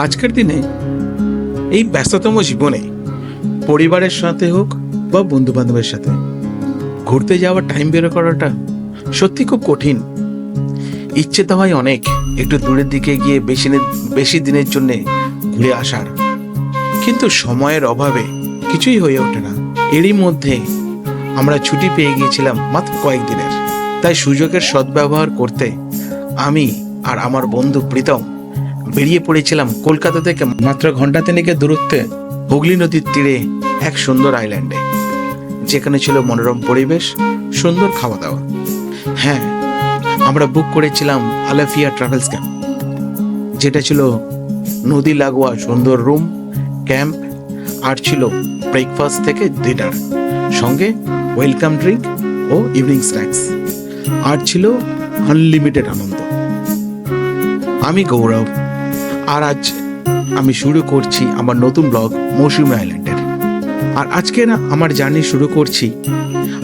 আজকের দিনে এই ব্যস্ততম জীবনে পরিবারের সাথে হোক বা বন্ধু বান্ধবের সাথে, ঘুরতে যাওয়ার টাইম বের করাটা সত্যি খুব কঠিন। ইচ্ছে তো হয় অনেক, একটু দূরের দিকে গিয়ে বেশি বেশি দিনের জন্যে ঘুরে আসার। কিন্তু সময়ের অভাবে কিছুই হয়ে ওঠে না। এরই মধ্যে আমরা ছুটি পেয়ে গিয়েছিলাম মাত্র কয়েকদিনের। তাই সুযোগের সদ্ব্যবহার করতে আমি আর আমার বন্ধু প্রীতম বেরিয়ে পড়েছিলাম কলকাতা থেকে মাত্র ঘণ্টা তিনেকের দূরত্বে হুগলি নদীর তীরে এক সুন্দর আইল্যান্ডে যেখানে ছিল মনোরম পরিবেশ, সুন্দর খাওয়া দাওয়া হ্যাঁ আমরা বুক করেছিলাম আলাফিয়া ট্রাভেলস ক্যাম্প যেটা ছিল নদী লাগোয়া সুন্দর রুম ক্যাম্প আর ছিল ব্রেকফাস্ট থেকে ডিনার সঙ্গে ওয়েলকাম ড্রিঙ্ক ও ইভিনিং স্ন্যাক্স আর ছিল আনলিমিটেড আনন্দ। আমি গৌরব। আর আজ আমি শুরু করছি আমার নতুন ব্লগ মৌসুমী আইল্যান্ডের। আর আজকে না আমার জার্নি শুরু করছি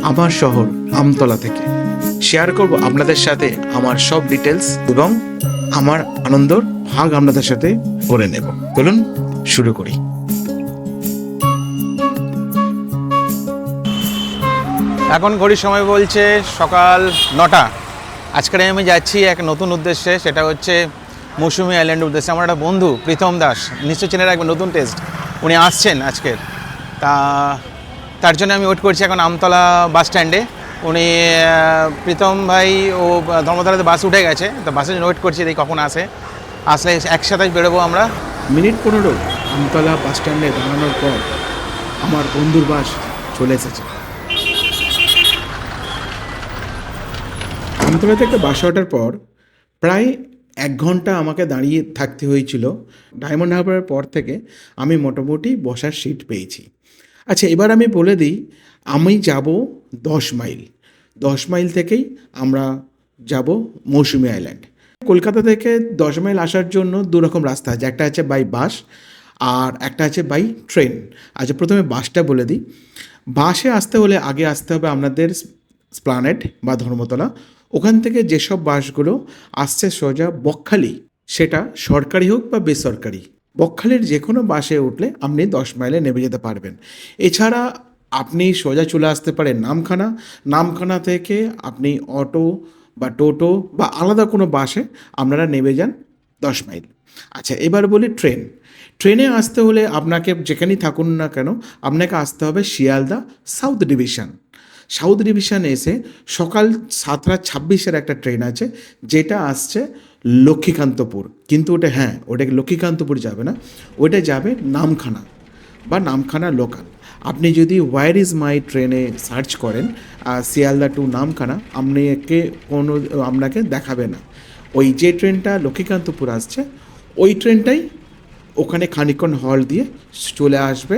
আমার শহর আমতলা থেকে। শেয়ার করব আপনাদের সাথে আমার সব ডিটেলস এবং আমার আনন্দর ভাগ আপনাদের সাথে করে নেব। বলুন শুরু করি। এখন ঘড়ির সময় বলছে সকাল নটা। আজকে আমি যাচ্ছি এক নতুন উদ্দেশ্যে, সেটা হচ্ছে মৌসুমি আইল্যান্ডের উদ্দেশ্যে। আমার একটা বন্ধু, প্রীতম দাস নিশ্চয় চেনে রাখবেন, নতুন টেস্ট উনি আসছেন আজকের তা, তার জন্য আমি ওয়েট করছি এখন আমতলা বাস স্ট্যান্ডে উনি প্রীতম ভাই ও ধর্মতলাতে বাস উঠে গেছে। তো বাসের জন্য ওয়েট করছি, দেখি কখন আসে। আসলে একসাথে বেরোবো আমরা। মিনিট পনেরো, আমতলা বাস স্ট্যান্ডে দাঁড়ানোর পর আমার বন্ধুর বাস চলে এসেছে। আমতলাতে একটা বাস ওঠার পর প্রায় এক ঘণ্টা আমাকে দাঁড়িয়ে থাকতে হয়েছিল। ডায়মন্ড হারবারের পর থেকে আমি মোটামুটি বসার সিট পেয়েছি। আচ্ছা এবার আমি বলে দিই, আমি যাব দশ মাইল। দশ মাইল থেকেই আমরা যাব মৌসুমী আইল্যান্ড কলকাতা থেকে দশ মাইল আসার জন্য দু রকম রাস্তা আছে। একটা আছে বাই বাস আর একটা আছে বাই ট্রেন আচ্ছা প্রথমে বাসটা বলে দিই। বাসে আসতে হলে আগে আসতে হবে আপনাদের স্প্লানেট বা ধর্মতলা। ওখান থেকে যেসব বাসগুলো আসছে সোজা বকখালি, সেটা সরকারি হোক বা বেসরকারি, বকখালির যে কোনো বাসে উঠলে আপনি দশ মাইলে নেমে যেতে পারবেন। এছাড়া আপনি সোজা চলে আসতে পারেন নামখানা। নামখানা থেকে আপনি অটো বা টোটো বা আলাদা কোনো বাসে আপনারা নেমে যান দশ মাইল। আচ্ছা এবার বলি ট্রেন। ট্রেনে আসতে হলে আপনাকে যেখানেই থাকুন না কেন, আপনাকে আসতে হবে শিয়ালদা সাউথ ডিভিশন। সাউথ ডিভিশনে এসে সকাল সাতটা ছাব্বিশের একটা ট্রেন আছে, যেটা আসছে লক্ষ্মীকান্তপুর। কিন্তু ওটা হ্যাঁ ওটা লক্ষ্মীকান্তপুর যাবে না, ওটা যাবে নামখানা বা নামখানা লোকাল আপনি যদি ওয়ার ইজ মাই ট্রেনে সার্চ করেন শিয়ালদা টু নামখানা, আপনাকে কোনো, আপনাকে দেখাবে না। ওই যে ট্রেনটা লক্ষ্মীকান্তপুর আসছে, ওই ট্রেনটাই ওখানে খানিকক্ষণ হল দিয়ে চলে আসবে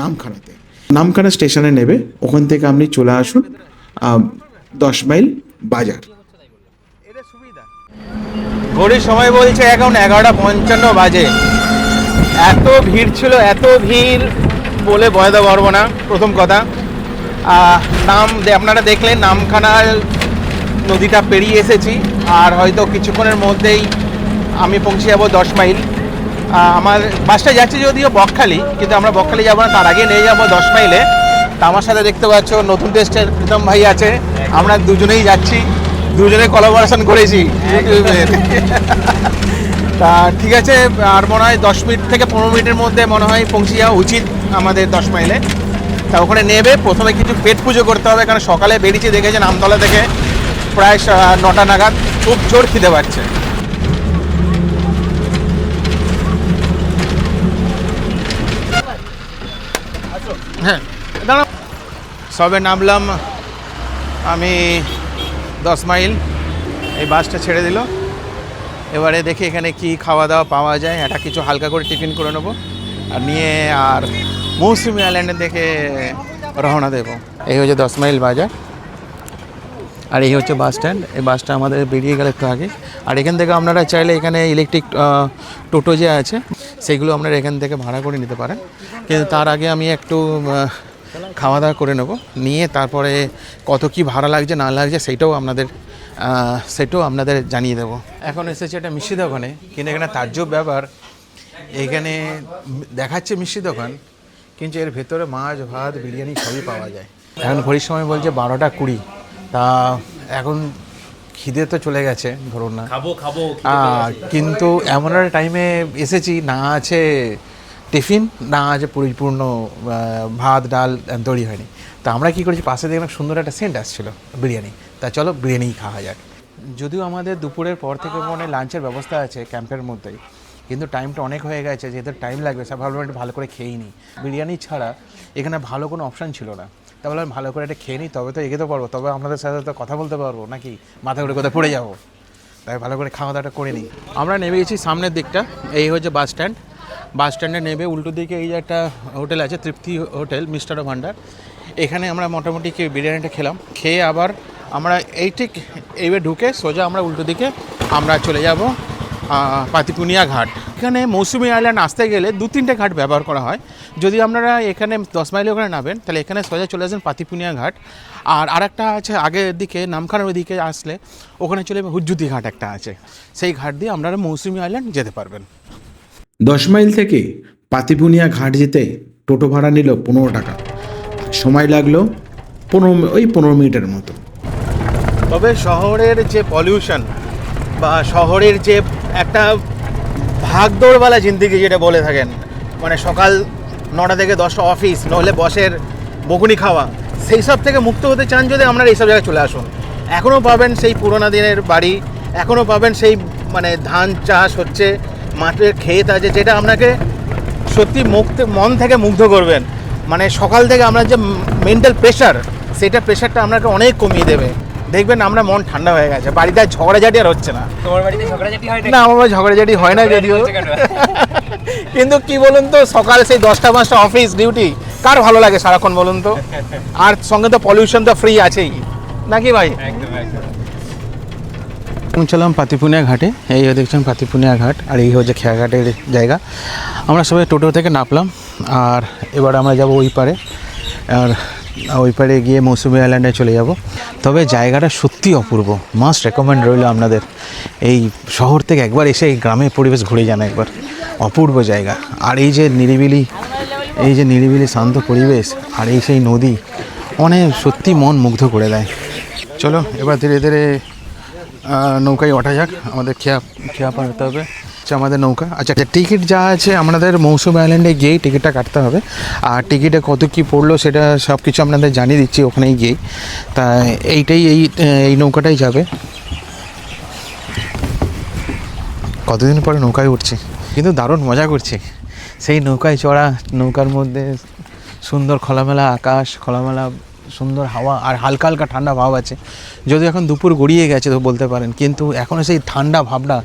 নামখানাতে। নামখানা স্টেশনে নেবে, ওখান থেকে আপনি চলে আসুন দশ মাইল বাজার। ঘড়ির সময় বলছে এখন এগারোটা পঞ্চান্ন বাজে। এত ভিড় ছিল, এত ভিড় বলে বয়াতে পারব না, প্রথম কথা। নাম আপনারা দেখলেন নামখানার নদীটা পেরিয়ে এসেছি, আর হয়তো কিছুক্ষণের মধ্যেই আমি পৌঁছে যাব দশ মাইল। আমার বাসটা যাচ্ছে যদিও বকখালি, কিন্তু আমরা বকখালি যাব না, তার আগে নিয়ে যাব দশ মাইলে। তা আমার সাথে দেখতে পাচ্ছ, নতুন টেস্টের প্রীতম ভাই আছে। আমরা দুজনেই যাচ্ছি, দুজনে কোলাবোরেশন করেছি। তা ঠিক আছে, আর মনে হয় দশ মিনিট থেকে পনেরো মিনিটের মধ্যে মনে হয় পৌঁছে যাওয়া উচিত আমাদের দশ মাইলে। তা ওখানে নেবে, প্রথমে কিছু পেট পুজো করতে হবে, কারণ সকালে বেরিয়েছি দেখেছেন আমতলা থেকে, প্রায় নটা নাগাদ। খুব জোর খিদে পাচ্ছে। হ্যাঁ সবে নামলাম আমি দশ মাইল। এই বাসটা ছেড়ে দিল। এবারে দেখি এখানে কি খাওয়া দাওয়া পাওয়া যায়। একটা কিছু হালকা করে টিফিন করে নেব। আর নিয়ে আর মৌসুমি আইল্যান্ডের দেখে রওনা দেবো। এই হচ্ছে দশ মাইল বাজার। আর এই হচ্ছে বাস স্ট্যান্ড। এই বাসটা আমাদের বেরিয়ে গেল একটু আগে। আর এখান থেকে আপনারা চাইলে এখানে ইলেকট্রিক টোটো যে আছে, সেগুলো আপনারা এখান থেকে ভাড়া করে নিতে পারেন। কিন্তু তার আগে আমি একটু খাওয়া দাওয়া করে নেব। নিয়ে তারপরে কত কি ভাড়া লাগছে, না লাগছে, সেটাও আপনাদের সেটাও আপনাদের জানিয়ে দেবো। এখন এসেছে একটা মিষ্টি দোকানে। কিন্তু এখানে তাজ্জব ব্যাপার, এখানে দেখাচ্ছে মিষ্টি দোকান, কিন্তু এর ভেতরে মাছ, ভাত, বিরিয়ানি সবই পাওয়া যায়। এখন ঘড়ির সময় বলছে বারোটা কুড়ি। তা এখন খিদে তো চলে গেছে ধরুন না। খাব খাব কিন্তু এমন একটা টাইমে এসেছি না আছে টিফিন না আছে পরিপূর্ণ ভাত ডাল তৈরি হয়নি। তা আমরা কি করেছি পাশে দেখলাম সুন্দর একটা সেন্ট আসছিল বিরিয়ানি। তা চলো বিরিয়ানি খাওয়া যাক। যদিও আমাদের দুপুরের পর থেকে মনে লাঞ্চের ব্যবস্থা আছে ক্যাম্পের মধ্যেই কিন্তু টাইমটা অনেক হয়ে গেছে যেহেতু টাইম লাগবে সব ভাবলাম একটু ভালো করে খেয়েই নিই বিরিয়ানি ছাড়া এখানে ভালো কোনো অপশান ছিল না। তা আমি ভালো করে এটা খেয়ে নিই, তবে তো এগোতে পারব তবে আপনাদের সাথে তো কথা বলতে পারব, নাকি? মাথা করে কোথায় পড়ে যাব? তাই ভালো করে খাওয়া দাওয়াটা করে নিই। আমরা নেমে গেছি সামনের দিকটা, এই হচ্ছে বাস স্ট্যান্ড। বাস স্ট্যান্ডে নেমে উল্টো দিকে এই যে একটা হোটেল আছে, তৃপ্তি হোটেল, মিস্টার ভান্ডার। এখানে আমরা মোটামুটি কি বিরিয়ানিটা খেলাম। খেয়ে আবার আমরা এই ঠিক এইভাবে ঢুকে সোজা আমরা উল্টো দিকে আমরা চলে যাব। পাতিপুনিয়া ঘাট। এখানে মৌসুমি আইল্যান্ড আসতে গেলে দু তিনটে ঘাট ব্যবহার করা হয়। যদি আপনারা এখানে দশ মাইল ওখানে নামেন তাহলে এখানে সোজা চলে আসেন পাতিপুনিয়া ঘাট। আর আরেকটা আছে আগের দিকে নামখানার ওইদিকে আসলে ওখানে চলে যাবে হুজ্জুতি ঘাট একটা আছে। সেই ঘাট দিয়ে আপনারা মৌসুমি আইল্যান্ড যেতে পারবেন। দশ মাইল থেকে পাতিপুনিয়া ঘাট যেতে টোটো ভাড়া নিল পনেরো টাকা। সময় লাগল পনেরো ওই পনেরো মিনিটের মতো। তবে শহরের যে পলিউশন বা শহরের যে একটা ভাগদৌড়ওয়ালা জিন্দিগি যেটা বলে থাকেন। মানে সকাল নটা থেকে দশটা অফিস নইলে বসের বকুনি খাওয়া। সেই সব থেকে মুক্ত হতে চান যদি আপনারা এইসব জায়গায় চলে আসুন। এখনও পাবেন সেই পুরোনো দিনের বাড়ি এখনও পাবেন সেই মানে ধান চাষ হচ্ছে, মাঠের ক্ষেত আছে, যেটা আপনাকে সত্যি মুক্ত, মন থেকে মুগ্ধ করবেন। মানে সকাল থেকে আমরা যে মেন্টাল প্রেশার সেটা প্রেশারটা আপনাকে অনেক কমিয়ে দেবে। দেখবেন আমরা মন ঠান্ডা হয়ে গেছে বাড়িতে আর ঝগড়াঝাটি আর হচ্ছে না। তোমার বাড়িতে ঝগড়াঝাটি হয় না আমার বাড়ি ঝগড়াঝাটি হয় না যদিও। কিন্তু কি বলুন তো সকাল সেই দশটা পাঁচটা অফিস ডিউটি কার ভালো লাগে সারাক্ষণ বলুন তো? আর সঙ্গে তো পলিউশন তো ফ্রি আছেই। নাকি ভাই? একদম একদম। পৌঁছালাম পাতিপুনিয়া ঘাটে এই দেখছেন পাতিপুনিয়া ঘাট আর এই হচ্ছে খেয়াঘাটের জায়গা। আমরা সবাই টোটো থেকে নামলাম আর এবার আমরা যাব ওই পারে। আর ওই পারে গিয়ে মৌসুমি আইল্যান্ডে চলে যাব। তবে জায়গাটা সত্যি অপূর্ব। মাস্ট রেকমেন্ড রইল আপনাদের। এই শহর থেকে একবার এসে এই গ্রামের পরিবেশ ঘুরে যান একবার। অপূর্ব জায়গা। আর এই যে নিরিবিলি, এই যে নিরিবিলি শান্ত পরিবেশ আর এই সেই নদী অনেক সত্যি মন মুগ্ধ করে দেয়। চলো, এবার ধীরে ধীরে নৌকায় ওঠা যাক। আমাদের খেয়া খেয়া পাড়তে হবে। আচ্ছা আমাদের নৌকা। আচ্ছা টিকিট যা আছে আমাদের মৌসুম আইল্যান্ডে গিয়েই টিকিটটা কাটতে হবে। আর টিকিটে কত কি পড়ল সেটা সব কিছু আপনাদের জানিয়ে দিচ্ছি ওখানেই গিয়েই। তা এইটাই, এই এই নৌকাটাই যাবে। কতদিন পরে নৌকায় উঠছি? কিন্তু দারুণ মজা করছি। সেই নৌকায় চড়া, নৌকার মধ্যে সুন্দর খোলামেলা আকাশ, খোলামেলা সুন্দর হাওয়া আর হালকা হালকা ঠান্ডা ভাব আছে। যদি এখন দুপুর গড়িয়ে গেছে তো বলতে পারেন, কিন্তু এখনও সেই ঠান্ডা ভাবটা,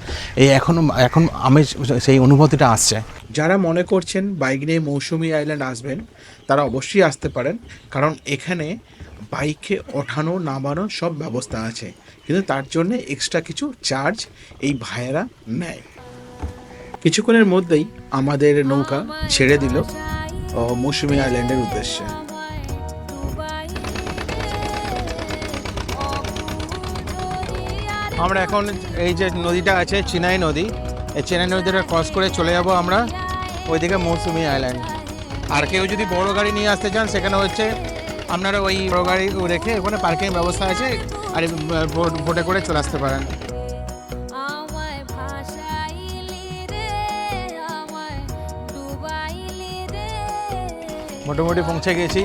এই এখনও এখন আমি সেই অনুভূতিটা আসছে। যারা মনে করছেন বাইক নিয়ে মৌসুমি আইল্যান্ড আসবেন, তারা অবশ্যই আসতে পারেন, কারণ এখানে বাইকে ওঠানো নামানো সব ব্যবস্থা আছে। কিন্তু তার জন্য এক্সট্রা কিছু চার্জ এই ভাইয়েরা নেয়। কিছুক্ষণের মধ্যেই আমাদের নৌকা ছেড়ে দিল মৌসুমি আইল্যান্ডের উদ্দেশ্যে। আমরা এখন এই যে নদীটা আছে চিনাই নদী। এই চেনাই নদীটা ক্রস করে চলে যাব আমরা ওইদিকে মৌসুমি আইল্যান্ড আর কেউ যদি বড় গাড়ি নিয়ে আসতে চান সেখানে হচ্ছে আপনারা ওই বড় গাড়ি রেখে ওখানে পার্কিং ব্যবস্থা আছে আর বোট- করে চলে আসতে পারেন। মোটামুটি পৌঁছে গেছি।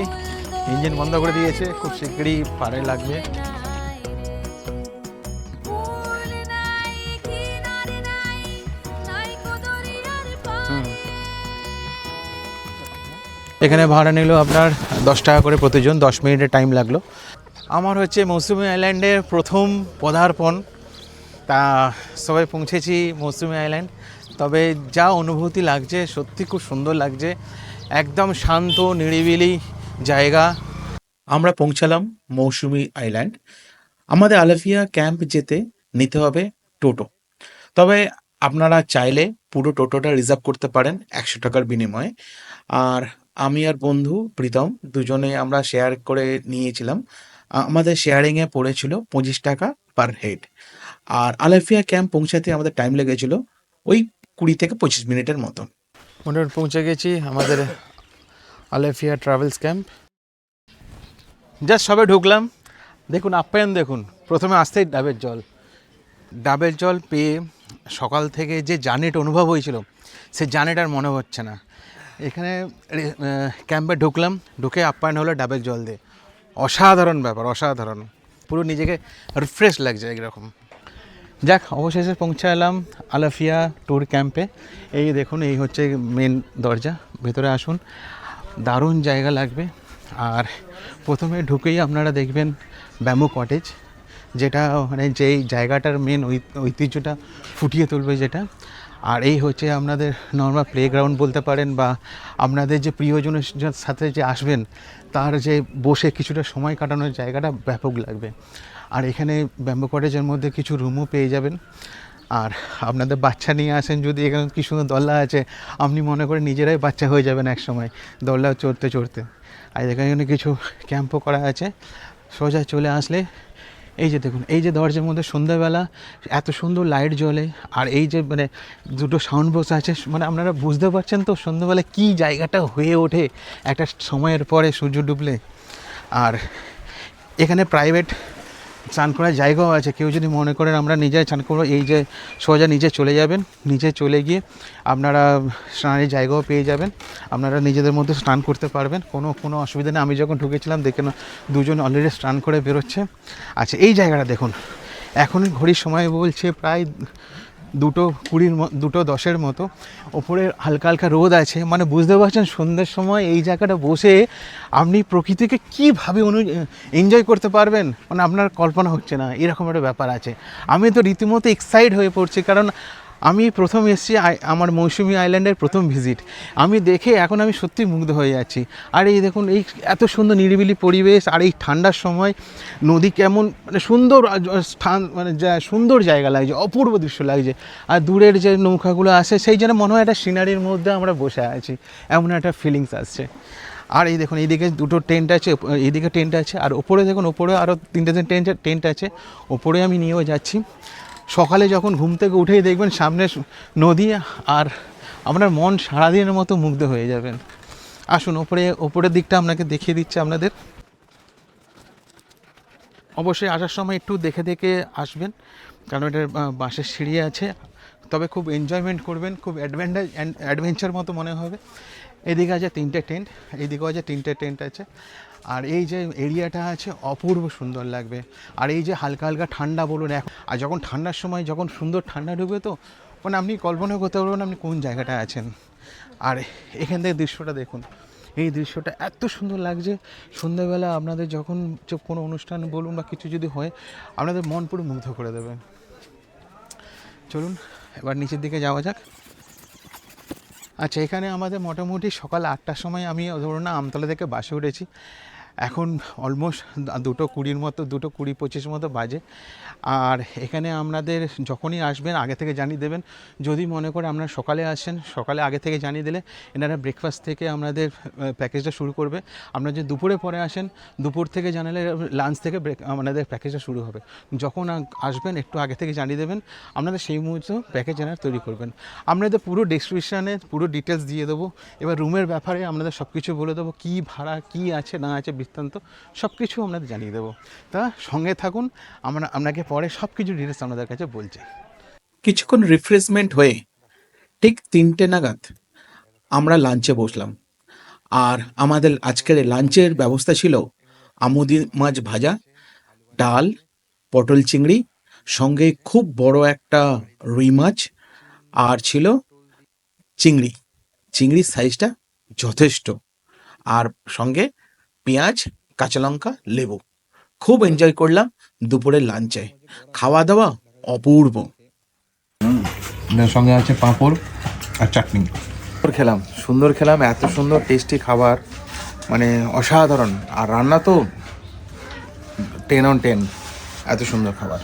ইঞ্জিন বন্ধ করে দিয়েছে খুব শিগগিরই পারে লাগবে। এখানে ভাড়া নিল আপনার দশ টাকা করে প্রতিজন, দশ মিনিটের টাইম লাগল। আমার হচ্ছে মৌসুমি আইল্যান্ডের প্রথম পদার্পণ। তা সবাই পৌঁছেছি মৌসুমি আইল্যান্ড। তবে যা অনুভূতি লাগছে, সত্যি খুব সুন্দর লাগছে। একদম শান্ত, নিরিবিলি জায়গা। আমরা পৌঁছালাম মৌসুমি আইল্যান্ড। আমাদের আলাফিয়া ক্যাম্প যেতে নিতে হবে টোটো। তবে আপনারা চাইলে পুরো টোটোটা রিজার্ভ করতে পারেন একশো টাকার বিনিময়ে। আর আমি আর বন্ধু প্রীতম দুজনে আমরা শেয়ার করে নিয়েছিলাম। আমাদের শেয়ারিংয়ে পড়েছিল পঁচিশ টাকা পার হেড আর আলাফিয়া ক্যাম্প পৌঁছাতে আমাদের টাইম লেগেছিল ওই কুড়ি থেকে পঁচিশ মিনিটের মতো। মোটামুটি পৌঁছে গেছি আমাদের আলেফিয়া ট্রাভেলস ক্যাম্প জাস্ট সবে ঢুকলাম। দেখুন আপ্যায়ন দেখুন। প্রথমে আসতেই ডাবের জল। ডাবের জল পেয়ে সকাল থেকে যে জার্নিটা অনুভব হয়েছিল, সে জার্নিটা আর মনে হচ্ছে না। এখানে ক্যাম্পে ঢুকলাম, ঢুকে আপ্যায়ন হলো ডাবের জল দিয়ে। অসাধারণ ব্যাপার, অসাধারণ। পুরো নিজেকে রিফ্রেশ লাগছে এরকম যাক, অবশেষে পৌঁছে এলাম আলাফিয়া ট্যুর ক্যাম্পে এই দেখুন, এই হচ্ছে মেন দরজা, ভেতরে আসুন। দারুণ জায়গা লাগবে। আর প্রথমে ঢুকেই আপনারা দেখবেন ব্যাম্বু কটেজ যেটা মানে যেই জায়গাটার মেন ঐতিহ্যটা ফুটিয়ে তুলবে যেটা। আর এই হচ্ছে আপনাদের নর্মাল প্লেগ্রাউন্ড বলতে পারেন বা আপনাদের যে প্রিয়জনের সাথে যে আসবেন, তার যে বসে কিছুটা সময় কাটানোর জায়গাটা ব্যাপক লাগবে। আর এখানে ব্যাম্বো কটেজের মধ্যে কিছু রুমও পেয়ে যাবেন। আর আপনাদের বাচ্চা নিয়ে আসেন যদি, এখানে কি সুন্দর দোলনা আছে, আপনি মনে করে নিজেরাই বাচ্চা হয়ে যাবেন এক সময় দোলনা চড়তে চড়তে। আর এখানে কিছু ক্যাম্পও করা আছে। সোজা চলে আসলে এই যে দেখুন, এই যে দরজার মধ্যে সন্ধ্যাবেলা এত সুন্দর লাইট জ্বলে, আর এই যে মানে দুটো সাউন্ড বক্স আছে মানে আপনারা বুঝতে পারছেন তো সন্ধ্যাবেলা কী জায়গাটা হয়ে ওঠে একটা সময়ের পরে সূর্য ডুবলে। আর এখানে প্রাইভেট স্নান করার জায়গাও আছে। কেউ যদি মনে করেন আমরা নিজে স্নান করব, এই যে সোজা নিচে চলে যাবেন নিচে চলে গিয়ে আপনারা স্নানের জায়গাও পেয়ে যাবেন, আপনারা নিজেদের মধ্যে স্নান করতে পারবেন, কোনো কোনো অসুবিধা নেই। আমি যখন ঢুকেছিলাম, দেখে না, দুজন অলরেডি স্নান করে বেরোচ্ছে। আচ্ছা এই জায়গাটা দেখুন। এখন ঘড়ির সময় বলছে প্রায় দুটো কুড়ির দুটো দশের মতো। ওপরে হালকা হালকা রোদ আছে। মানে বুঝতে পারছেন, সন্ধ্যের সময় এই জায়গাটা বসে আপনি প্রকৃতিকে কীভাবে অনু এনজয় করতে পারবেন? মানে আপনার কল্পনা হচ্ছে না। এরকম একটা ব্যাপার আছে। আমি তো রীতিমতো এক্সাইট হয়ে পড়ছি। কারণ আমি প্রথম এসেছি আমার মৌসুমি আইল্যান্ডের প্রথম ভিজিট। আমি দেখে এখন আমি সত্যি মুগ্ধ হয়ে যাচ্ছি। আর এই দেখুন, এই এত সুন্দর নিরিবিলি পরিবেশ, আর এই ঠান্ডার সময় নদী কেমন মানে সুন্দর স্থান মানে যা, সুন্দর জায়গা লাগছে, অপূর্ব দৃশ্য লাগছে। আর দূরের যে নৌকাগুলো আসে সেই জন্য মনে হয় একটা সিনারির মধ্যে আমরা বসে আছি। এমন একটা ফিলিংস আসছে। আর এই দেখুন, এইদিকে দুটো টেন্ট আছে এইদিকে টেন্ট আছে, আর ওপরে দেখুন, ওপরে আরও তিনটে টেন্ট টেন্ট আছে। ওপরে আমি নিয়েও যাচ্ছি। সকালে যখন ঘুম থেকে উঠেই দেখবেন সামনে নদী আর আপনার মন সারাদিনের মতো মুগ্ধ হয়ে যাবেন। আসুন, ওপরে, ওপরের দিকটা আপনাকে দেখিয়ে দিচ্ছে আপনাদের। অবশ্যই আসার সময় একটু দেখে দেখে আসবেন, কারণ এটার বাঁশের সিঁড়ি আছে। তবে খুব এনজয়মেন্ট করবেন, খুব অ্যাডভেঞ্চার অ্যাডভেঞ্চার মতো মনে হবে। এদিকে আছে তিনটে টেন্ট এইদিকেও আছে তিনটে টেন্ট আছে। আর এই যে এরিয়াটা আছে অপূর্ব সুন্দর লাগবে। আর এই যে হালকা হালকা ঠান্ডা বলুন, এখন আর যখন ঠান্ডার সময় যখন সুন্দর ঠান্ডা ঢুকবে তো মানে আপনি কল্পনা করতে পারবেন আপনি কোন জায়গাটায় আছেন। আর এখান থেকে দৃশ্যটা দেখুন। এই দৃশ্যটা এত সুন্দর লাগছে। সন্ধ্যাবেলা আপনাদের যখন কোনো অনুষ্ঠান বলুন বা কিছু যদি হয়, আপনাদের মন পুরো মুগ্ধ করে দেবে। চলুন, এবার নিচের দিকে যাওয়া যাক। আচ্ছা এখানে আমাদের মোটামুটি সকাল আটটার সময় আমি, ধরুন আমতলা থেকে বাসে উঠেছি। এখন অলমোস্ট দুটো কুড়ির মতো, দুটো কুড়ি পঁচিশ মতো বাজে। আর এখানে আপনাদের যখনই আসবেন, আগে থেকে জানিয়ে দেবেন, যদি মনে করে আপনারা সকালে আসেন, সকালে আগে থেকে জানিয়ে দিলে এনারা ব্রেকফাস্ট থেকে আপনাদের প্যাকেজটা শুরু করবে। আপনারা যদি দুপুরে পরে আসেন, দুপুর থেকে জানালে লাঞ্চ থেকে ব্রেক আপনাদের প্যাকেজটা শুরু হবে। যখন আসবেন, একটু আগে থেকে জানিয়ে দেবেন আপনাদের সেই মুহূর্তে প্যাকেজ এনারা তৈরি করবেন। আপনাদের পুরো ডিসক্রিপশানে পুরো ডিটেলস দিয়ে দেবো। এবার রুমের ব্যাপারে আপনাদের সব কিছু বলে দেবো, কী ভাড়া, কী আছে, না আছে বৃত্তান্ত সব কিছু আপনাদের জানিয়ে দেবো। তা সঙ্গে থাকুন, আমরা, আপনাকে পরে সব কিছু ডিটেলস আপনাদের কাছে বলছি। কিছুক্ষণ রিফ্রেশমেন্ট হয়ে ঠিক তিনটে নাগাদ আমরা লাঞ্চে বসলাম। আর আমাদের আজকের লাঞ্চের ব্যবস্থা ছিল আমুদি মাছ ভাজা, ডাল, পটল চিংড়ি, সঙ্গে খুব বড় একটা রুই মাছ, আর ছিল চিংড়ি। চিংড়ির সাইজটা যথেষ্ট। আর সঙ্গে পেঁয়াজ কাঁচা লঙ্কা লেবু। খুব এনজয় করলাম দুপুরের লাঞ্চে খাওয়া দাওয়া অপূর্ব। সঙ্গে আছে পাঁপড় আর চাটনি। সুন্দর খেলাম সুন্দর খেলাম এত সুন্দর টেস্টি খাবার মানে অসাধারণ। আর রান্না তো টেন অন টেন এত সুন্দর খাবার।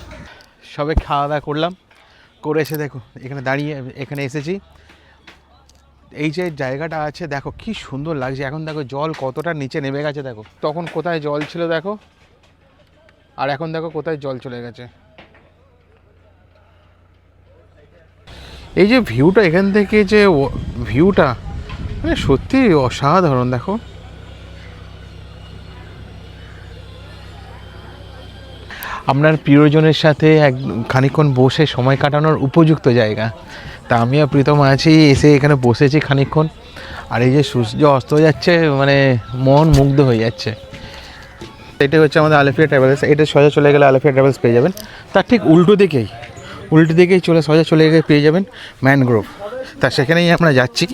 সবে খাওয়া দাওয়া করলাম করে এসে দেখো এখানে দাঁড়িয়ে এখানে এসেছি। এই যে জায়গাটা আছে, দেখো কি সুন্দর লাগছে। এখন দেখো জল কতটা নিচে নেমে গেছে, দেখো। তখন কোথায় জল ছিল, দেখো? আর এখন দেখো কোথায় জল চলে গেছে। এই যে ভিউটা, এখান থেকে যে ভিউটা মানে সত্যি অসাধারণ, দেখো। আপনার প্রিয়জনের সাথে এক, খানিকক্ষণ বসে সময় কাটানোর উপযুক্ত জায়গা। তা আমিও প্রীতম আছি, এসে এখানে বসেছি খানিকক্ষণ। আর এই যে সূর্য অস্ত যাচ্ছে মানে মন মুগ্ধ হয়ে যাচ্ছে। এটা হচ্ছে আমাদের আলেফিয়া ট্রাভেলস। এটা সোজা চলে গেলে আলেফিয়া ট্রাভেলস পেয়ে যাবেন। তার ঠিক উল্টো দিকেই উল্টো দিকেই চলে, সোজা চলে গেলে পেয়ে যাবেন ম্যানগ্রোভ। তা সেখানেই আমরা যাচ্ছি।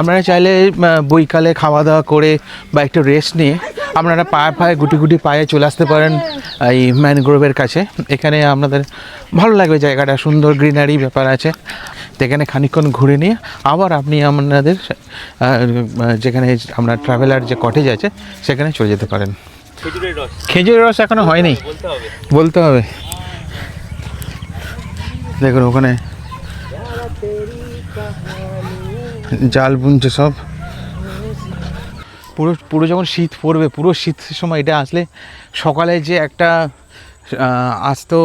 আপনারা চাইলে বৈকালে খাওয়া দাওয়া করে বা একটু রেস্ট নিয়ে আপনারা পায়ে পায়ে, গুটি গুটি পায়ে চলে আসতে পারেন এই ম্যানগ্রোভের কাছে। এখানে আপনাদের ভালো লাগবে জায়গাটা, সুন্দর গ্রিনারি ব্যাপার আছে। তো এখানে খানিকক্ষণ ঘুরে নিয়ে আবার আপনি আপনাদের যেখানে আপনার ট্রাভেলার যে কটেজ আছে সেখানে চলে যেতে পারেন। খেজুরের রস। এখনও হয়নি। বলতে হবে। দেখুন ওখানে জাল বুনছে সব। পুরো পুরো যখন শীত পড়বে পুরো শীতের সময় এটা আসলে সকালে যে একটা আসতো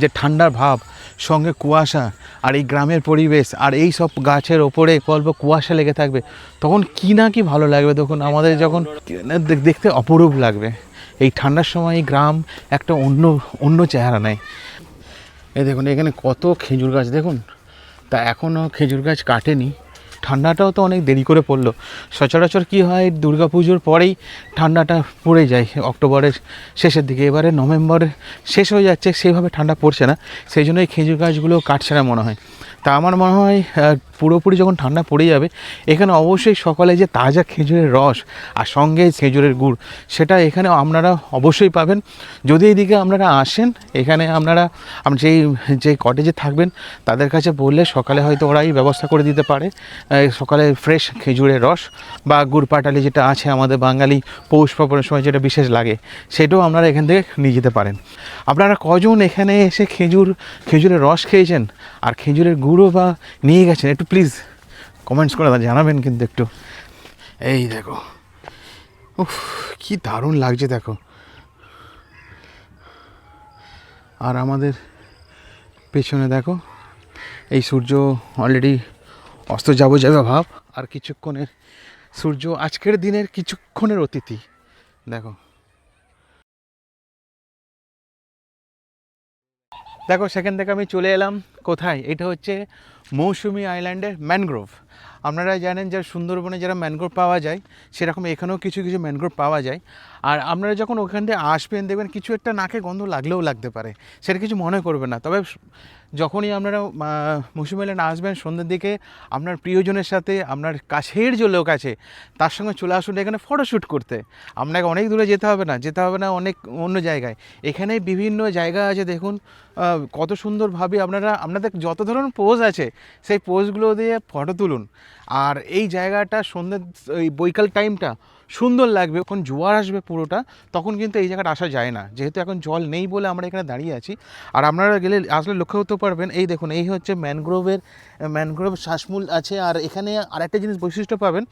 যে ঠান্ডার ভাব সঙ্গে কুয়াশা আর এই গ্রামের পরিবেশ আর এই সব গাছের ওপরে অল্প কুয়াশা লেগে থাকবে, তখন কি না কি ভালো লাগবে তখন আমাদের যখন দেখতে অপরূপ লাগবে। এই ঠান্ডার সময় এই গ্রাম একটা অন্য অন্য চেহারা নেয়। এই দেখুন, এখানে কত খেজুর গাছ দেখুন। তা এখনও খেজুর গাছ কাটেনি। ঠান্ডাটাও তো অনেক দেরি করে পড়ল। সচরাচর কী হয় দুর্গা পুজোর পরেই ঠান্ডাটা পড়ে যায় অক্টোবরের শেষের দিকে। এবারে নভেম্বরে শেষ হয়ে যাচ্ছে, সেভাবে ঠান্ডা পড়ছে না। সেই জন্য এই খেজুর গাছগুলো কাটছে না মনে হয়। তা আমার মনে হয় পুরোপুরি যখন ঠান্ডা পড়ে যাবে, এখানে অবশ্যই সকালে যে তাজা খেজুরের রস আর সঙ্গে খেজুরের গুড়, সেটা এখানে আপনারা অবশ্যই পাবেন। যদি এইদিকে আপনারা আসেন, এখানে আপনারা যেই, যে কটেজে থাকবেন, তাদের কাছে বললে সকালে হয়তো ওরাই ব্যবস্থা করে দিতে পারে। সকালে ফ্রেশ খেজুরের রস বা গুড় পাটালি যেটা আছে আমাদের বাঙালি পৌষ পার্বণের সময় যেটা বিশেষ লাগে, সেটাও আপনারা এখান থেকে নিয়ে যেতে পারেন। আপনারা কজন এখানে এসে খেজুর, খেজুরের রস খেয়েছেন? আর খেজুরের গুঁড়ো বা নিয়ে গেছেন? একটু প্লিজ কমেন্টস করে জানাবেন কিন্তু একটু। এই দেখো, উফ, কি দারুণ লাগছে দেখো। আর আমাদের পেছনে দেখো, এই সূর্য অলরেডি অস্ত যাব যাবে ভাব, আর কিছুক্ষণের সূর্য আজকের দিনের কিছুক্ষণের অতিথি। দেখো। দেখো, সেখান থেকে আমি চলে এলাম। কোথায়? এটা হচ্ছে মৌসুমি আইল্যান্ডের ম্যানগ্রোভ। আপনারা জানেন যে সুন্দরবনে যারা ম্যানগ্রোভ পাওয়া যায়, সেরকম এখানেও কিছু কিছু ম্যানগ্রোভ পাওয়া যায়। আর আপনারা যখন ওখান থেকে আসবেন, দেখবেন কিছু একটা নাকে গন্ধ লাগলেও লাগতে পারে। সেটা কিছু মনে করবে না। তবে যখনই আপনারা আহ, মৌসুমি আসবেন সন্ধ্যের দিকে আপনার প্রিয়জনের সাথে আপনার কাছের যে লোক আছে তার সঙ্গে চলে আসুন এখানে ফটোশ্যুট করতে। আপনাকে অনেক দূরে যেতে হবে না যেতে হবে না অনেক অন্য জায়গায়। এখানে বিভিন্ন জায়গা আছে দেখুন কত সুন্দরভাবে আপনারা আপনাদের যত ধরনের পোজ আছে সেই পোজগুলো দিয়ে ফটো তুলুন। আর এই জায়গাটা সন্ধ্যে ওই বৈকাল টাইমটা সুন্দর লাগবে, যখন জোয়ার আসবে পুরোটা, তখন কিন্তু এই জায়গাটা আসা যায় না। যেহেতু এখন জল নেই বলে আমরা এখানে দাঁড়িয়ে আছি। আর আপনারা গেলে আসলে লক্ষ্য করতে পারবেন, এই দেখুন, এই হচ্ছে ম্যানগ্রোভের ম্যানগ্রোভ শ্বাসমূল আছে। আর এখানে আরেকটা জিনিস বৈশিষ্ট্য পাবেন,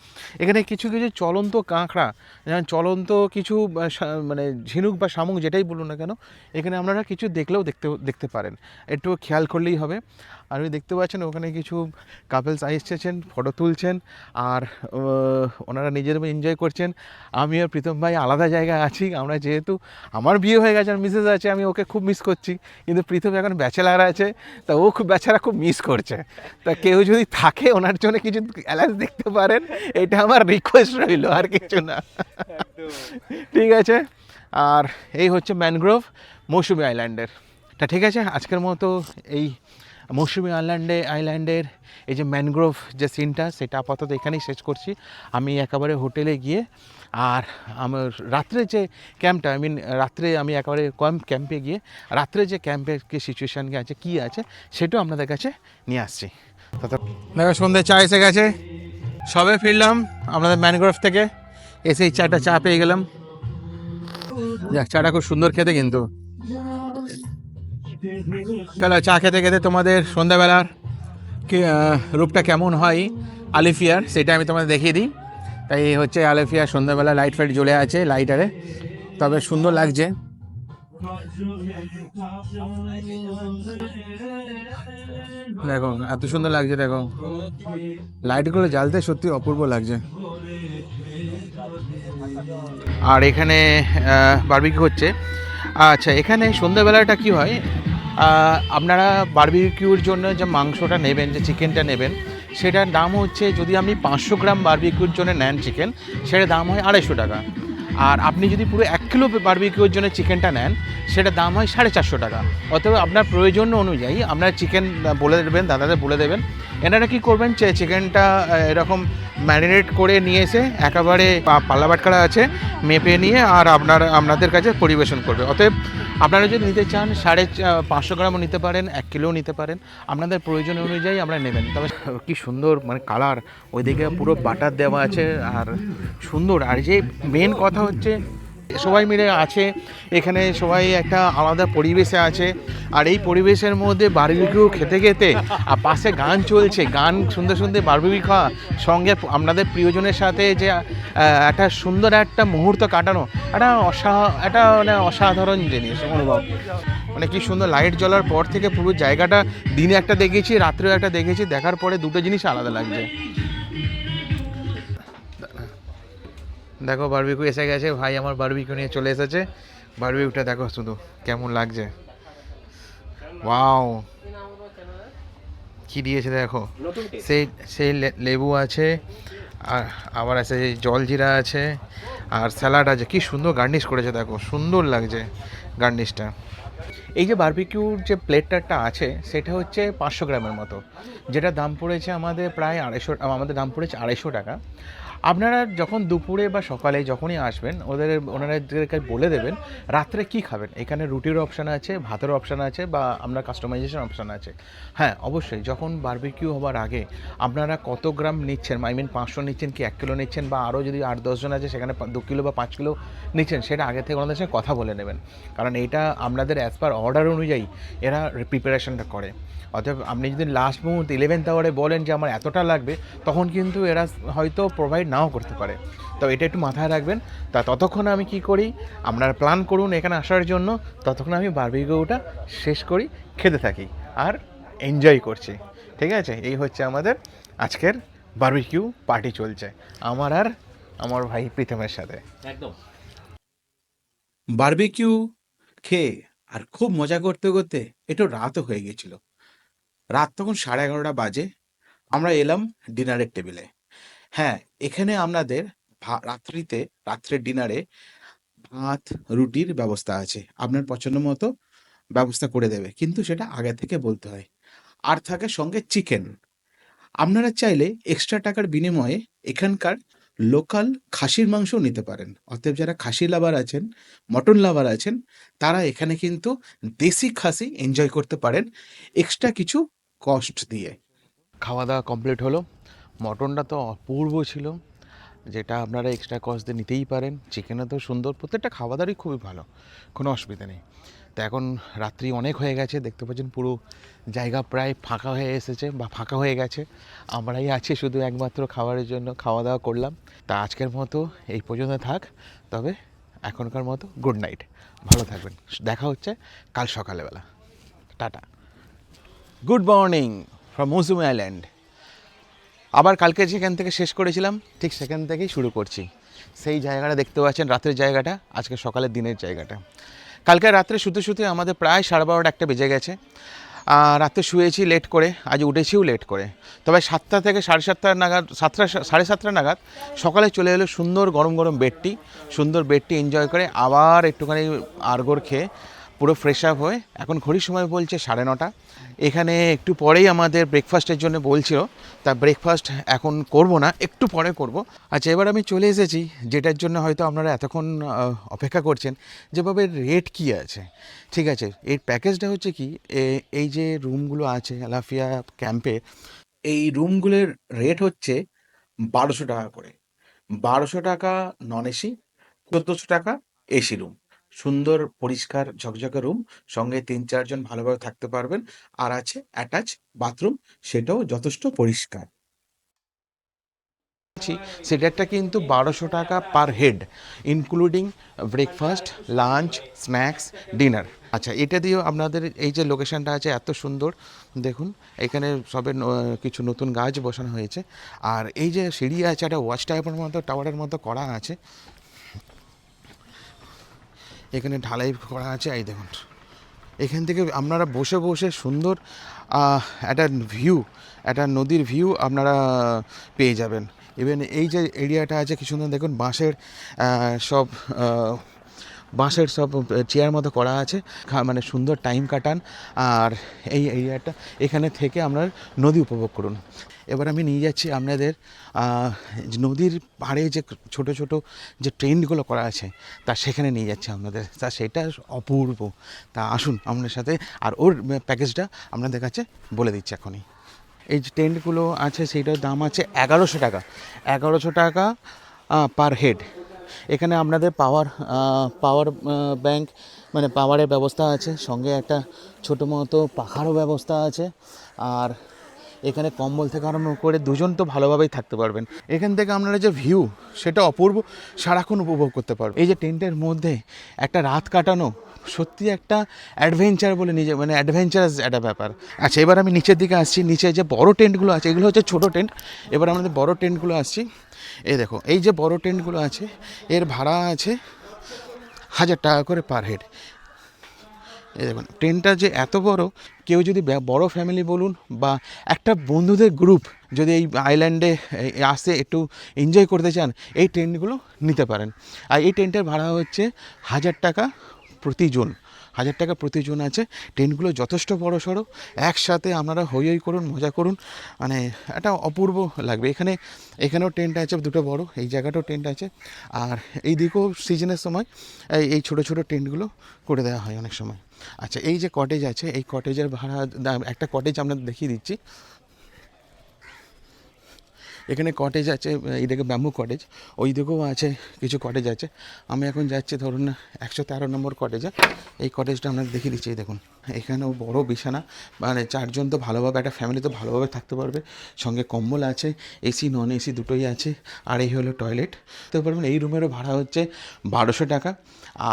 এখানে কিছু কিছু চলন্ত কাঁকড়া, যেমন চলন্ত কিছু মানে ঝিনুক বা শামুক, যেটাই বলুন না কেন, এখানে আপনারা কিছু দেখলেও দেখতে দেখতে পারেন। একটু খেয়াল করলেই হবে। আর ওই দেখতে পাচ্ছেন ওখানে কিছু কাপেলস এসেছেন ফটো তুলছেন আর ওনারা নিজেদের এনজয় করছেন। আমি আর প্রীতম ভাই আলাদা জায়গায় আছি আমরা যেহেতু আমার বিয়ে হয়ে গেছে আর মিসেস আছে আমি ওকে খুব মিস করছি। কিন্তু প্রীতম এখন ব্যাচেলার আছে তা ও খুব বেচারা খুব মিস করছে। তা কেউ যদি থাকে ওনার জন্য কিছু অ্যালান্স দেখতে পারেন এটা আমার রিকোয়েস্ট রইল আর কিছু না। ঠিক আছে? আর এই হচ্ছে ম্যানগ্রোভ মৌসুমি আইল্যান্ডের তা ঠিক আছে আজকের মতো এই মৌসুমি আইল্যান্ডে আইল্যান্ডের এই যে ম্যানগ্রোভ যে সিনটা, সেটা আপাতত এখানেই শেষ করছি। আমি একেবারে হোটেলে গিয়ে আর আমার রাত্রে যে ক্যাম্পটা আই মিন রাত্রে আমি একেবারে ক্যাম্প ক্যাম্পে গিয়ে, রাত্রে যে ক্যাম্পের কি সিচুয়েশান আছে, কী আছে, সেটাও আপনাদের কাছে নিয়ে আসছি। দেখো সন্ধ্যে চা এসে গেছে। সবে ফিরলাম আপনাদের ম্যানগ্রোভ থেকে। এসে এই চাটা চা পেয়ে গেলাম। যাক, চাটা খুব সুন্দর খেতে কিন্তু। চলো চা খেতে খেতে তোমাদের সন্ধ্যাবেলার রূপটা কেমন হয়? আলিফিয়ার সেটা আমি তোমাদের দেখিয়ে দিই। তাই হচ্ছে আলিফিয়ার সন্ধ্যাবেলা লাইট ফাইট জ্বলে আছে লাইটারে তবে সুন্দর লাগছে। দেখো, এত সুন্দর লাগছে, দেখো। লাইটগুলো জ্বালতে সত্যি অপূর্ব লাগছে। আর এখানে বারবিকিউ হচ্ছে। আচ্ছা এখানে সন্ধ্যাবেলাটা কি হয়? আপনারা বার্বিকিউর জন্য যে মাংসটা নেবেন, যে চিকেনটা নেবেন, সেটার দাম হচ্ছে যদি আপনি পাঁচশো গ্রাম বার্বিকিউর জন্য নেন চিকেন, সেটার দাম হয় আড়াইশো টাকা। আর আপনি যদি পুরো এক কিলো বারবিকিউর জন্য চিকেনটা নেন সেটা দাম হয় সাড়ে চারশো টাকা। অতএব আপনার প্রয়োজন অনুযায়ী আপনার চিকেন বলে দেবেন, দাদাদের বলে দেবেন, এনারা কি করবেন, যে চিকেনটা এরকম ম্যারিনেট করে নিয়ে এসে একেবারে পাল্লা বাটকারা আছে, মেপে নিয়ে আর আপনার, আপনাদের কাছে পরিবেশন করবে। অতএব আপনারা যদি নিতে চান, সাড়ে পাঁচশো গ্রামও নিতে পারেন, এক কিলোও নিতে পারেন, আপনাদের প্রয়োজন অনুযায়ী আমরা নেবেন। তবে কি সুন্দর মানে কালার ওইদিকে পুরো বাটার দেওয়া আছে, আর সুন্দর। আর যে মেন কথা হচ্ছে, সবাই মিলে আছে। এখানে সবাই একটা আলাদা পরিবেশে আছে। আর এই পরিবেশের মধ্যে বারবিকিউ খেতে খেতে, আর পাশে গান চলছে। গান শুনতে শুনতে বারবিকিউ খাওয়া সঙ্গে আপনাদের প্রিয়জনের সাথে যে একটা সুন্দর একটা মুহূর্ত কাটানো, একটা অসা, একটা মানে অসাধারণ জিনিস, অনুভব। মানে কি সুন্দর লাইট জ্বলার পর থেকে পুরো জায়গাটা দিনে একটা দেখেছি, রাত্রেও একটা দেখেছি, দেখার পরে দুটো জিনিস আলাদা লাগছে। দেখো বারবিকিউ এসে গেছে ভাই আমার বারবিকিউ নিয়ে চলে এসেছে। বারবিকিউটা দেখো শুধু কেমন লাগছে। ওয়াও কি দিয়েছে দেখো? সেই সেই লেবু আছে আর আবার আছে জলজিরা আছে আর স্যালাড আছে। কি সুন্দর গার্নিশ করেছে দেখো সুন্দর লাগছে গার্নিশটা এই যে বারবিকিউর যে প্লেটটা আছে সেটা হচ্ছে পাঁচশো গ্রামের মতো। যেটা দাম পড়েছে আমাদের প্রায় আড়াইশো আমাদের দাম পড়েছে আড়াইশো টাকা। আপনারা যখন দুপুরে বা সকালে যখনই আসবেন, ওদের, ওনাদেরকে বলে দেবেন রাত্রে কি খাবেন। এখানে রুটির অপশান আছে, ভাতের অপশান আছে বা আপনার কাস্টমাইজেশন অপশান আছে। হ্যাঁ অবশ্যই যখন বারবিকিউ হবার আগে আপনারা কত গ্রাম নিচ্ছেন? আই মিন পাঁচশো নিচ্ছেন কি, এক কিলো নিচ্ছেন? বা আরও যদি আট দশজন আছে সেখানে দু কিলো বা পাঁচ কিলো নিচ্ছেন, সেটা আগে থেকে ওনাদের সঙ্গে কথা বলে নেবেন। কারণ এটা আপনাদের অ্যাজ পার অর্ডার অনুযায়ী এরা প্রিপারেশনটা করে। অতএব আপনি যদি লাস্ট মুহূর্তে ইলেভেন্থ আওয়ারে বলেন যে আমার এতটা লাগবে, তখন কিন্তু এরা হয়তো প্রোভাইড নাও করতে পারে। তো এটা একটু মাথায় রাখবেন তা ততক্ষণ আমি কি করি আপনারা প্ল্যান করুন এখানে আসার জন্য ততক্ষণ আমি বারবিকিউটা শেষ করি খেতে থাকি আর এনজয় করছি। ঠিক আছে? এই হচ্ছে আমাদের আজকের বারবিকিউ পার্টি চলছে। আমার আর আমার ভাই প্রীতমের সাথে। একদম। বারবিকিউ খেয়ে আর খুব মজা করতে করতে একটু রাতও হয়ে গেছিল। রাত তখন সাড়ে এগারোটা বাজে। আমরা এলাম ডিনারের টেবিলে। হ্যাঁ এখানে আপনাদের ভা- রাত্রিতে, রাত্রের ডিনারে ভাত, রুটির ব্যবস্থা আছে। আপনার পছন্দ মতো ব্যবস্থা করে দেবে, কিন্তু সেটা আগে থেকে বলতে হয়। আর থাকে সঙ্গে চিকেন আপনারা চাইলে এক্সট্রা টাকার বিনিময়ে এখানকার লোকাল খাসির মাংসও নিতে পারেন। অতএব যারা খাসি লাভার আছেন মটন লাভার আছেন, তারা এখানে কিন্তু দেশি খাসি এনজয় করতে পারেন এক্সট্রা কিছু কস্ট দিয়ে। খাওয়া দাওয়া কমপ্লিট হলো। মটনটা তো অপূর্ব ছিল, যেটা আপনারা এক্সট্রা কস্ট দিয়ে নিতেই পারেন। চিকেনও তো সুন্দর, প্রত্যেকটা খাওয়া দাওয়ারই খুবই ভালো, কোনো অসুবিধা নেই। তো এখন রাত্রি অনেক হয়ে গেছে, দেখতে পাচ্ছেন পুরো জায়গা প্রায় ফাঁকা হয়ে এসেছে বা ফাঁকা হয়ে গেছে। আমরাই আছি শুধু একমাত্র খাবারের জন্য খাওয়া দাওয়া করলাম। তা আজকের মতো এই পর্যন্ত থাক, তবে এখনকার মতো গুড নাইট ভালো থাকবেন। দেখা হচ্ছে কাল সকালবেলা। Tata. Good morning from Mousumi island আবার কালকে যেখান থেকে শেষ করেছিলাম, ঠিক সেখান থেকেই শুরু করছি। সেই জায়গাটা দেখতে পাচ্ছেন, রাতের জায়গাটা, আজকে সকালের দিনের জায়গাটা। কালকে রাত্রে শুতে শুতে আমাদের প্রায় সাড়ে বারোটা একটা বেজে গেছে। রাতে শুয়েছি লেট করে, আজ উঠেছিও লেট করে। তবে সাতটা থেকে সাড়ে সাতটা নাগাদ, সাতটা সাড়ে সাতটা নাগাদ সকালে চলে এলো সুন্দর গরম গরম বেডটি, সুন্দর বেডটি এনজয় করে আবার একটুখানি আরগোর খেয়ে পুরো ফ্রেশ আপ হয়ে, এখন ঘড়ির সময় বলছে সাড়ে নটা। এখানে একটু পরেই আমাদের ব্রেকফাস্টের জন্য বলছিল, তা ব্রেকফাস্ট এখন করব না, একটু পরে করব। আচ্ছা এবার আমি চলে এসেছি, যেটার জন্য হয়তো আপনারা এতক্ষণ অপেক্ষা করছেন যেভাবে রেট কি আছে? ঠিক আছে, এর প্যাকেজটা হচ্ছে কি এই যে রুমগুলো আছে, আলাফিয়া ক্যাম্পে এই রুমগুলোর রেট হচ্ছে বারোশো টাকা করে। বারোশো টাকা নন এসি চোদ্দোশো টাকা এসি রুম সুন্দর, পরিষ্কার, ঝকঝকে রুম সঙ্গে তিন চারজন ভালোভাবে থাকতে পারবেন। আর আছে অ্যাটাচ বাথরুম সেটাও যথেষ্ট পরিষ্কার। সেটারটা কিন্তু বারোশো টাকা per head including breakfast lunch snacks dinner আচ্ছা এটা দিয়েও আপনাদের এই যে লোকেশনটা আছে, এত সুন্দর। দেখুন, এখানে সবে কিছু নতুন গাছ বসানো হয়েছে। আর এই যে সিঁড়ি আছে, একটা ওয়াচ টাইপের মতো টাওয়ারের মতো করা আছে। এখানে ঢালাই করা আছে, এই দেখুন। এখান থেকে আপনারা বসে বসে সুন্দর একটা ভিউ একটা নদীর ভিউ আপনারা পেয়ে যাবেন। ইভেন এই যে এরিয়াটা আছে, কি সুন্দর দেখুন, বাঁশের সব বাঁশের সব চেয়ার মতো করা আছে। মানে সুন্দর টাইম কাটান। আর এই এরিয়াটা এখানে থেকে আপনার নদী উপভোগ করুন। এবার আমি নিয়ে যাচ্ছি আপনাদের নদীর পাড়ে যে ছোট ছোট যে ট্রেনগুলো করা আছে, তা সেখানে নিয়ে যাচ্ছি আপনাদের। তা সেটা অপূর্ব। তা আসুন আপনার সাথে, আর ওর প্যাকেজটা আপনাদের কাছে বলে দিচ্ছি এখনই। এই যে টেন্টগুলো আছে, সেইটার দাম আছে এগারোশো টাকা। এগারোশো টাকা পার হেড এখানে আপনাদের পাওয়ার পাওয়ার ব্যাংক মানে পাওয়ারের ব্যবস্থা আছে। সঙ্গে একটা ছোটো মতো পাখারও ব্যবস্থা আছে। আর এখানে কম্বল থেকে আরম্ভ করে দুজন তো ভালোভাবেই থাকতে পারবেন। এখান থেকে আপনারা যে ভিউ সেটা অপূর্ব, সারাক্ষণ উপভোগ করতে পারবেন। এই যে টেন্টের মধ্যে একটা রাত কাটানো, সত্যি একটা অ্যাডভেঞ্চার বলে নিজে মানে অ্যাডভেঞ্চারাস একটা ব্যাপার। আচ্ছা এবার আমি নিচের দিকে আসছি, নিচে যে বড় টেন্টগুলো আছে, এগুলো হচ্ছে ছোটো টেন্ট। এবার আমাদের বড় টেন্টগুলো আসছি, এই দেখো, এই যে বড় টেন্টগুলো আছে, এর ভাড়া আছে হাজার টাকা করে পার হেড এই দেখুন, ট্রেনটা যে এত বড়, কেউ যদি বড় ফ্যামিলি বলুন বা একটা বন্ধুদের গ্রুপ যদি এই আইল্যান্ডে আসে, একটু এনজয় করতে চান, এই ট্রেনগুলো নিতে পারেন। আর এই ট্রেনটার ভাড়া হচ্ছে হাজার টাকা প্রতিজন হাজার টাকা প্রতিজন আছে। ট্রেনগুলো যথেষ্ট বড় সড়ো। একসাথে আপনারা হই হই করুন, মজা করুন। মানে একটা অপূর্ব লাগবে। এখানে, এখানেও টেন্ট আছে, দুটো বড়, এই জায়গাটাও টেন্ট আছে। আর এই দিকেও সিজনের সময়, এই ছোটো ছোটো টেন্টগুলো করে দেওয়া হয় অনেক সময়। আচ্ছা এই যে কটেজ আছে এই কটেজের ভাড়া একটা কটেজ আমরা দেখিয়ে দিচ্ছি। এখানে কটেজ আছে এইদিকে ব্যাম্বু কটেজ ওই দিকেও আছে কিছু কটেজ আছে। আমি এখন যাচ্ছি ধরুন একশো তেরো নম্বর কটেজে এই কটেজটা আপনাকে দেখিয়ে দিচ্ছি দেখুন। এখানেও বড় বিছানা মানে চারজন তো ভালোভাবে, একটা ফ্যামিলি তো ভালোভাবে থাকতে পারবে। সঙ্গে কম্বল আছে এসি নন এসি দুটোই আছে, আর এই হলো টয়লেট তো পারবেন এই রুমেরও ভাড়া হচ্ছে বারোশো টাকা,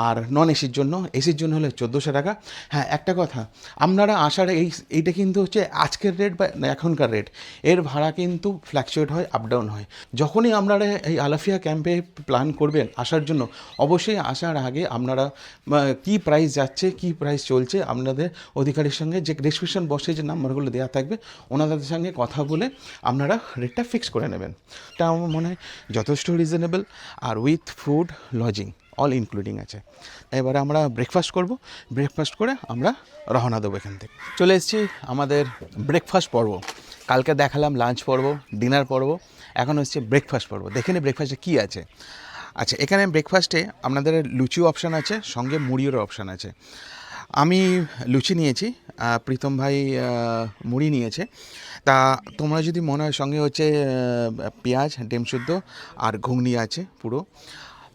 আর নন এসির জন্য এসির জন্য হলে চোদ্দোশো টাকা। হ্যাঁ একটা কথা, আপনারা আসার এই, এইটা কিন্তু হচ্ছে আজকের রেট বা এখনকার রেট এর ভাড়া কিন্তু ফ্ল্যাকচুয়েট হয় আপ ডাউন হয়। যখনই আপনারা এই আলাফিয়া ক্যাম্পে প্ল্যান করবেন আসার জন্য, অবশ্যই আসার আগে আপনারা কি প্রাইস যাচ্ছে, কি প্রাইস চলছে, আপনাদের অধিকারীর সঙ্গে যে ডিসক্রিপশন বসে যে নাম্বারগুলো দেওয়া থাকবে, ওনাদের সঙ্গে কথা বলে আপনারা রেটটা ফিক্স করে নেবেন। এটা আমার মনে হয় যথেষ্ট reasonable R with food lodging all including আছে। এবারে আমরা ব্রেকফাস্ট করব। ব্রেকফাস্ট করে আমরা রওনা দেবো এখান থেকে। চলে এসেছি আমাদের ব্রেকফাস্ট পর্ব। কালকে দেখালাম লাঞ্চ পর্ব ডিনার পর্ব, এখন হচ্ছে ব্রেকফাস্ট পর্ব। দেখে নি ব্রেকফাস্টে কী আছে। আচ্ছা এখানে ব্রেকফাস্টে আপনাদের লুচিও অপশান আছে, সঙ্গে মুড়িরও অপশান আছে। আমি লুচি নিয়েছি প্রীতম ভাই মুড়ি নিয়েছে। তা তোমরা যদি মনে হয় সঙ্গে হচ্ছে পেঁয়াজ, ডিম শুদ্ধ আর ঘুগনি আছে পুরো।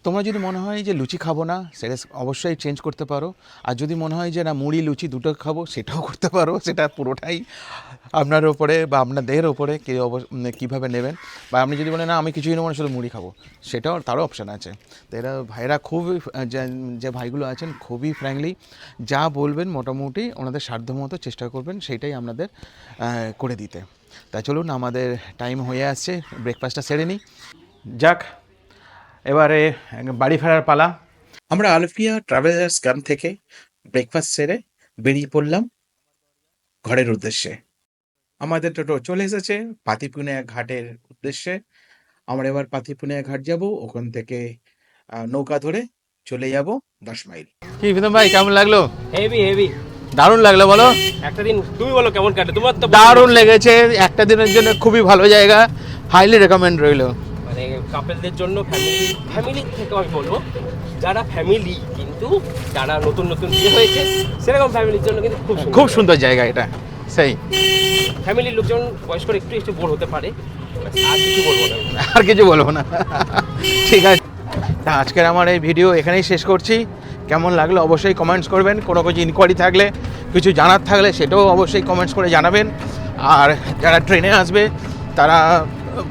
তোমরা যদি মনে হয় যে লুচি খাব না, সেটা অবশ্যই চেঞ্জ করতে পারো। আর যদি মনে হয় যে না, মুড়ি, লুচি দুটো খাব, সেটাও করতে পারো। সেটা পুরোটাই আপনার ওপরে বা আপনাদের ওপরে কে কীভাবে নেবেন। বা আপনি যদি বলেন, না, আমি কিছুই নেব না, শুধু মুড়ি খাব। সেটাও তারও অপশান আছে। তো এরা ভাইরা খুবই যে- ভাইগুলো আছেন, খুবই ফ্র্যাঙ্কলি যা বলবেন মোটামুটি ওনাদের সাধ্য মতো চেষ্টা করবেন সেটাই আপনাদের করে দিতে। তাই চলুন, আমাদের টাইম হয়ে আসছে ব্রেকফাস্টটা সেরে নিই। যাক এবারে বাড়ি ফেরার পালা। আমরা আলফিয়া ট্রাভেলার্স ক্যাম্প থেকে ব্রেকফাস্ট সেরে বেরিয়ে পড়লাম ঘরের উদ্দেশ্যে। আমাদের টোটো চলে এসেছে পাতিপুনিয়া ঘাটের উদ্দেশ্যে। আমরা এবার পাতিপুনিয়া ঘাট যাব ওখান থেকে নৌকা ধরে চলে যাব দশ মাইল। কি প্রীতম ভাই কেমন লাগল? হেভি হেভি দারুণ লাগল বলো। একটা দিন তুমি বলো কেমন কাটে? তোমার তো দারুণ লেগেছে একটা দিনের জন্য খুবই ভালো জায়গা। হাইলি রেকমেন্ড রইল। মানে কাপেলদের জন্য ফ্যামিলি ফ্যামিলি থেকে আমি বলব যারা ফ্যামিলি কিন্তু যারা নতুন নতুন বিয়ে হয়েছে সেরকম ফ্যামিলির জন্য কিন্তু খুব খুব সুন্দর জায়গা এটা সেই। ফ্যামিলির লোকজন বয়স করে একটু একটু বোর হতে পারে আর কিছু বলব না। আর কিছু বলব না। ঠিক আছে। তা আজকের আমার এই ভিডিও এখানেই শেষ করছি। কেমন লাগল অবশ্যই কমেন্টস করবেন। কোনো কিছু ইনকোয়ারি থাকলে কিছু জানার থাকলে সেটাও অবশ্যই কমেন্টস করে জানাবেন। আর যারা ট্রেনে আসবে তারা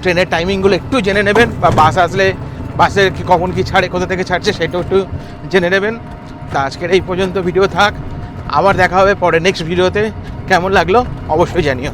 ট্রেনের টাইমিংগুলো একটু জেনে নেবেন, বা বাস আসলে বাসের কখন কি ছাড়ে, কোথা থেকে ছাড়ছে সেটাও একটু জেনে নেবেন। তা আজকের এই পর্যন্ত ভিডিও থাক। আবার দেখা হবে পরে নেক্সট ভিডিওতে কেমন লাগল অবশ্যই জানিও।